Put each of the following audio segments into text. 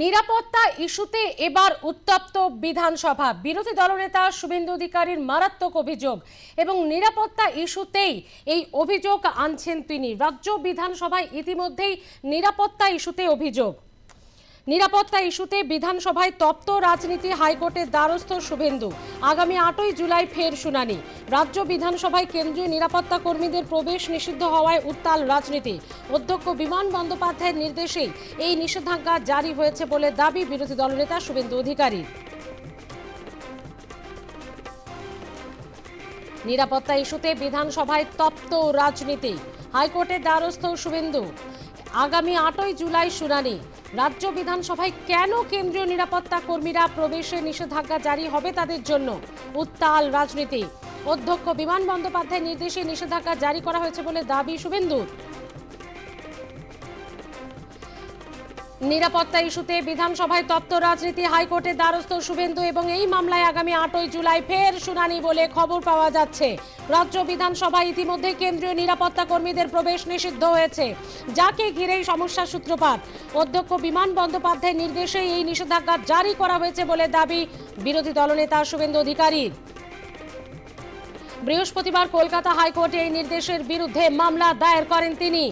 নিরাপত্তা ইস্যুতে এবার উত্তপ্ত বিধানসভা। বিরোধী দলনেতা শুভেন্দু অধিকারীর মারাত্মক অভিযোগ এবং নিরাপত্তা ইস্যুতেই এই অভিযোগ আনছেন তিনি। রাজ্য বিধানসভায় ইতিমধ্যেই নিরাপত্তা ইস্যুতে অভিযোগ। নিরাপত্তা ইস্যুতে বিধানসভায় তপ্ত রাজনীতি হাইকোর্টের দ্বারস্থ শুভেন্দু। আগামী আটই জুলাই ফের শুনানি। রাজ্য বিধানসভায় কেন্দ্রীয় নিরাপত্তা কর্মীদের প্রবেশ নিষিদ্ধ হওয়ায় উত্তাল রাজনীতি। অধ্যক্ষ বিমান বন্দ্যোপাধ্যায়ের নির্দেশেই এই নিষেধাজ্ঞা জারি হয়েছে বলে দাবি বিরোধী দলনেতা শুভেন্দু অধিকারী। নিরাপত্তা ইস্যুতে বিধানসভায় তপ্ত রাজনীতি। হাইকোর্টের দ্বারস্থ শুভেন্দু। আগামী আটই জুলাই শুনানি। রাজ্য বিধানসভায় কেন কেন্দ্রীয় নিরাপত্তা কর্মীরা প্রবেশে নিষেধাজ্ঞা জারি হবে তাদের জন্য? উত্তাল রাজনীতি। অধ্যক্ষ বিমান বন্দ্যোপাধ্যায়ের নির্দেশে নিষেধাজ্ঞা জারি করা হয়েছে বলে দাবি শুভেন্দুর। নিরাপত্তা ইস্যুতে বিধানসভায় তপ্ত রাজনীতি হাইকোর্টের দ্বারস্থ শুভেন্দু এবং এই মামলায় আগামী আটই জুলাই ফের শুনানি বলে খবর পাওয়া যাচ্ছে। রাজ্য বিধানসভায় ইতিমধ্যে কেন্দ্রীয় নিরাপত্তা কর্মীদের প্রবেশ নিষিদ্ধ হয়েছে। যাকে ঘিরেই সমস্যার সূত্রপাত। অধ্যক্ষ বিমান বন্দ্যোপাধ্যায়ের নির্দেশে এই নিষেধাজ্ঞা জারি করা হয়েছে বলে দাবি বিরোধী দলনেতা শুভেন্দু অধিকারীর। বৃহস্পতিবার কলকাতা হাইকোর্টে এই নির্দেশের বিরুদ্ধে মামলা দায়ের করেন তিনি।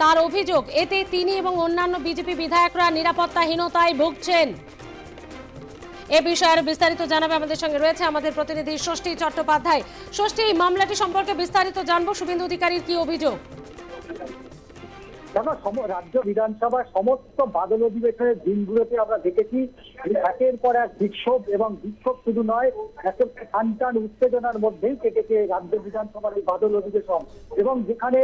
তার অভিযোগ, এতে তিনি এবং অন্যান্য বিজেপি বিধায়করা নিরাপত্তাহীনতায় ভুগছেন। এ বিষয়ে আরও বিস্তারিত জানাবে আমাদের সঙ্গে রয়েছে আমাদের প্রতিনিধি ষষ্ঠী চট্টোপাধ্যায়। ষষ্ঠী, এই মামলাটি সম্পর্কে বিস্তারিত জানব। শুভেন্দু অধিকারীর কি অভিযোগ? দেখো রাজ্য বিধানসভার সমস্ত বাদল অধিবেশনের দিনগুলোতে আমরা দেখেছি একের পর এক বিক্ষোভ এবং বিক্ষোভ শুধু নয় একেবারে টান উত্তেজনার মধ্যেই কেটেছে রাজ্য বিধানসভার এই বাদল অধিবেশন। এবং যেখানে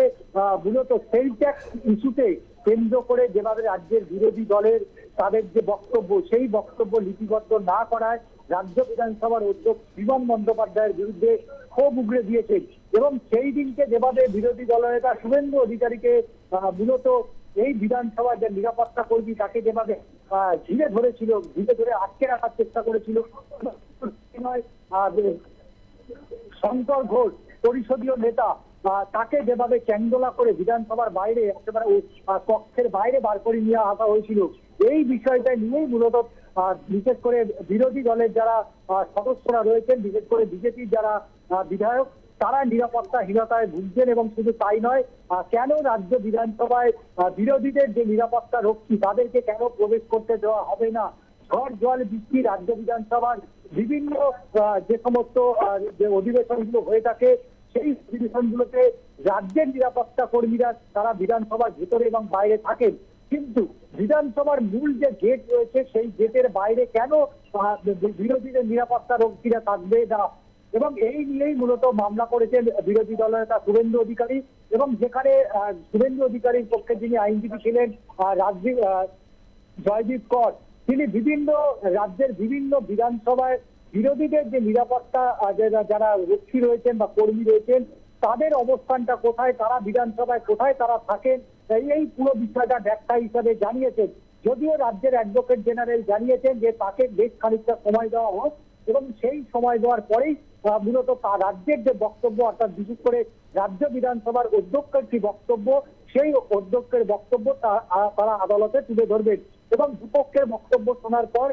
মূলত সেল ট্যাক্স ইস্যুতে কেন্দ্র করে যেভাবে রাজ্যের বিরোধী দলের তাদের যে বক্তব্য, সেই বক্তব্য লিপিবদ্ধ না করায় রাজ্য বিধানসভার অধ্যক্ষ বিমান বন্দ্যোপাধ্যায়ের বিরুদ্ধে ক্ষোভ উগড়ে দিয়েছেন। এবং সেই দিনকে যেভাবে বিরোধী দলনেতা শুভেন্দু অধিকারীকে মূলত এই বিধানসভার যে নিরাপত্তা কর্মী তাকে যেভাবে ঘিরে ধরেছিল, ঘিরে ধরে আটকে রাখার চেষ্টা করেছিল শঙ্কর ঘোষ, পরিষদীয় নেতা তাকে যেভাবে চ্যাংদোলা করে বিধানসভার বাইরে, একেবারে কক্ষের বাইরে বার করে নিয়ে আসা হয়েছিল, এই বিষয়টা নিয়েই মূলত বিশেষ করে বিরোধী দলের যারা সদস্যরা রয়েছেন, বিশেষ করে বিজেপির যারা বিধায়ক তারা নিরাপত্তাহীনতায় ভুগছেন এবং শুধু তাই নয় কেন রাজ্য বিধানসভায় বিরোধীদের যে নিরাপত্তা রক্ষী, তাদেরকে কেন প্রবেশ করতে দেওয়া হবে না? ঝড়, জল, বৃষ্টি রাজ্য বিধানসভার বিভিন্ন যে সমস্ত যে অধিবেশনগুলো হয়ে থাকে, সেই অধিবেশনগুলোতে রাজ্যের নিরাপত্তা কর্মীরা তারা বিধানসভার ভেতরে এবং বাইরে থাকেন। কিন্তু বিধানসভার মূল যে গেট রয়েছে, সেই গেটের বাইরে কেন বিরোধীদের নিরাপত্তা রক্ষীরা থাকবে না? এবং এই নিয়েই মূলত মামলা করেছেন বিরোধী দলনেতা শুভেন্দু অধিকারী এবং যেখানে শুভেন্দু অধিকারীর পক্ষে যিনি আইনজীবী ছিলেন রাজদীপ জয়দীপ কর, তিনি বিভিন্ন রাজ্যের বিভিন্ন বিধানসভায় বিরোধীদের যে নিরাপত্তা যারা- রক্ষী রয়েছেন বা কর্মী রয়েছেন, তাদের অবস্থানটা কোথায়, তারা বিধানসভায় কোথায় তারা থাকেন এই- পুরো বিষয়টা ব্যাখ্যা হিসাবে জানিয়েছেন। যদিও রাজ্যের অ্যাডভোকেট জেনারেল জানিয়েছেন যে তাকে বেশ খানিকটা সময় দেওয়া হোক এবং সেই সময় দেওয়ার পরেই মূলত রাজ্যের যে বক্তব্য, অর্থাৎ বিশেষ করে রাজ্য বিধানসভার অধ্যক্ষের যে বক্তব্য, সেই অধ্যক্ষের বক্তব্য তারা আদালতে তুলে ধরবেন। এবং দুপক্ষের বক্তব্য শোনার পর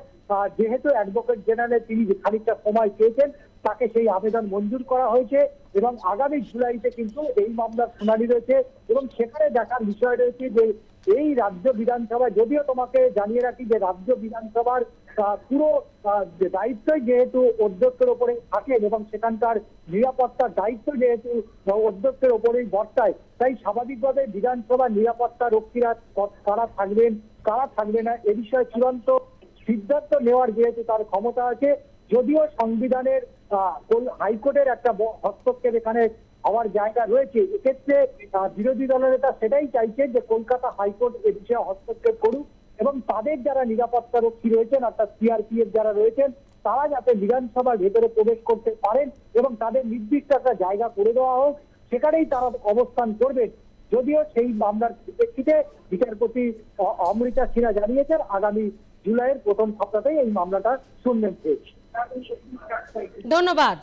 যেহেতু অ্যাডভোকেট জেনারেল তিনি খানিকটা সময় চেয়েছেন, তাকে সেই আবেদন মঞ্জুর করা হয়েছে এবং আগামী জুলাইতে কিন্তু এই মামলার শুনানি রয়েছে এবং সেখানে দেখার বিষয় রয়েছে যে এই রাজ্য বিধানসভায়, যদিও তোমাকে জানিয়ে রাখি যে রাজ্য বিধানসভার পুরো দায়িত্বই যেহেতু অধ্যক্ষের ওপরে থাকেন এবং সেখানকার নিরাপত্তার দায়িত্ব যেহেতু অধ্যক্ষের ওপরেই বর্তায়, তাই স্বাভাবিকভাবে বিধানসভার নিরাপত্তা রক্ষীরা কারা থাকবেন কারা থাকবে না, এ বিষয়ে চূড়ান্ত সিদ্ধান্ত নেওয়ার যেহেতু তার ক্ষমতা আছে, যদিও সংবিধানের হাইকোর্টের একটা হস্তক্ষেপ এখানে হওয়ার জায়গা রয়েছে। এক্ষেত্রে বিরোধী দলনেতা সেটাই চাইছেন যে কলকাতা হাইকোর্ট এ বিষয়ে হস্তক্ষেপ করুক এবং তাদের যারা নিরাপত্তা রক্ষী রয়েছেন, অর্থাৎ সিআরপিএফ যারা রয়েছেন, তারা যাতে বিধানসভার ভেতরে প্রবেশ করতে পারেন এবং তাদের নির্দিষ্ট একটা জায়গা করে দেওয়া হোক, সেখানেই তারা অবস্থান করবেন। যদিও সেই মামলার প্রেক্ষিতে বিচারপতি অমৃতা সিনহা জানিয়েছেন, আগামী জুলাইয়ের প্রথম সপ্তাহেই এই মামলাটা শুনবেন। ধন্যবাদ।